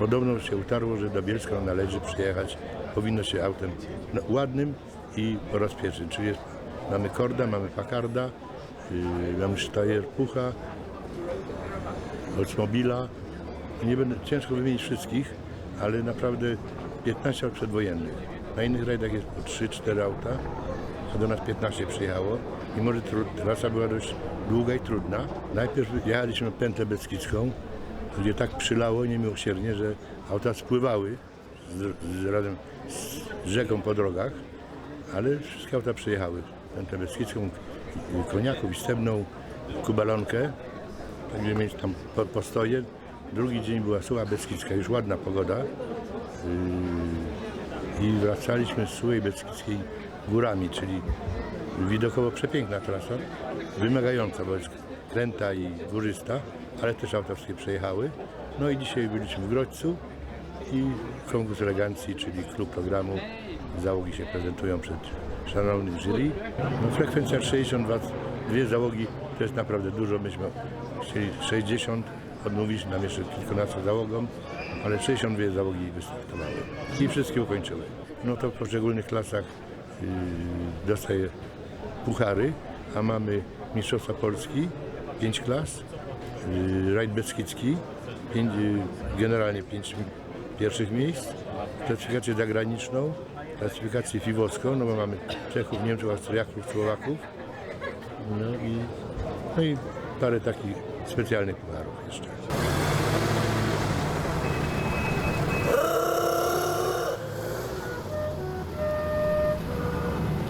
podobno się utarło, że do Bielska należy przyjechać, powinno się autem no, ładnym i po raz pierwszy. Czyli jest, mamy Korda, mamy Pakarda, yy, mamy Steyr Pucha, Oldsmobila. Nie będę, ciężko wymienić wszystkich, ale naprawdę 15 lat przedwojennych. Na innych rajdach jest po 3-4 auta, a do nas 15 przyjechało. Mimo, że trasa była dość długa i trudna. Najpierw jechaliśmy pętlę Beskidzką, gdzie tak przylało niemiłosiernie, że auta spływały z, z, razem z rzeką po drogach, ale wszystkie auta przyjechały. Pętlę Beskidzką, Koniaków i Stebną, Kubalonkę, gdzie mieć tam po, postoje. Drugi dzień była Sucha Beskidzka, już ładna pogoda. Yy, I wracaliśmy z Suchej Beskidzkiej górami, czyli widokowo przepiękna trasa, wymagająca, bo jest kręta i górzysta, ale też auta wszystkie przejechały. No i dzisiaj byliśmy w Grodźcu i konkurs elegancji, czyli klub programu. Załogi się prezentują przed szanownym jury. No, frekwencja 62, dwie załogi to jest naprawdę dużo. Myśmy chcieli 60, odmówiliśmy nam jeszcze kilkunastu załogom, ale 62 załogi wystartowały i wszystkie ukończyły. No to w poszczególnych klasach dostaje puchary, a mamy Mistrzostwa Polski, 5 klas, rajd Beskidzki, pięć, generalnie 5 pierwszych miejsc, klasyfikację zagraniczną, klasyfikację fiwowską, no bo mamy Czechów, Niemców, Austriaków, Słowaków, no i, no i parę takich specjalnych pucharów jeszcze.